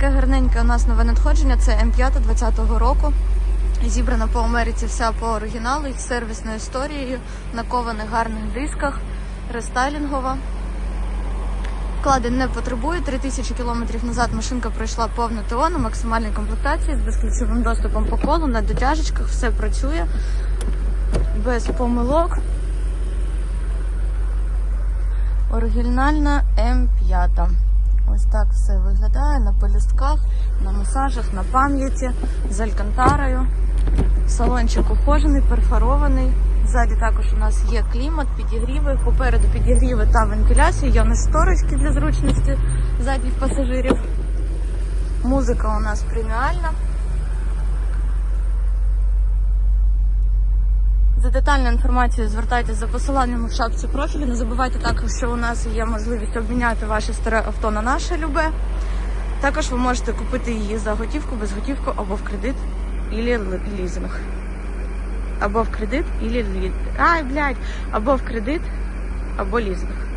таке гарненьке у нас нове надходження. Це М5 20-го року. Зібрана по Америці вся по оригіналу із сервісною історією, на кованих гарних дисках, рестайлінгова. Вкладень не потребує. 3000 кілометрів назад машинка пройшла повне ТО на максимальній комплектації з безключовим доступом по колу, на дотяжечках, все працює без помилок. Оригінальна М5. Ось так все виглядає на полістках, на масажах, на пам'яті, з алькантарою. Салончик ухожений, перфорований. Ззаді також у нас є клімат, підігріви. Попереду підігріви та вентиляція. Є не нас шторочки для зручності задніх пасажирів. Музика у нас преміальна. За детальною інформацією звертайтеся за посиланням в шапці профілю. Не забувайте також, що у нас є можливість обміняти ваше старе авто на наше любе. Також ви можете купити її за готівку, без готівку або в кредит, або лізинг. Або в кредит, або... Ай, блядь, або в кредит, або лізинг.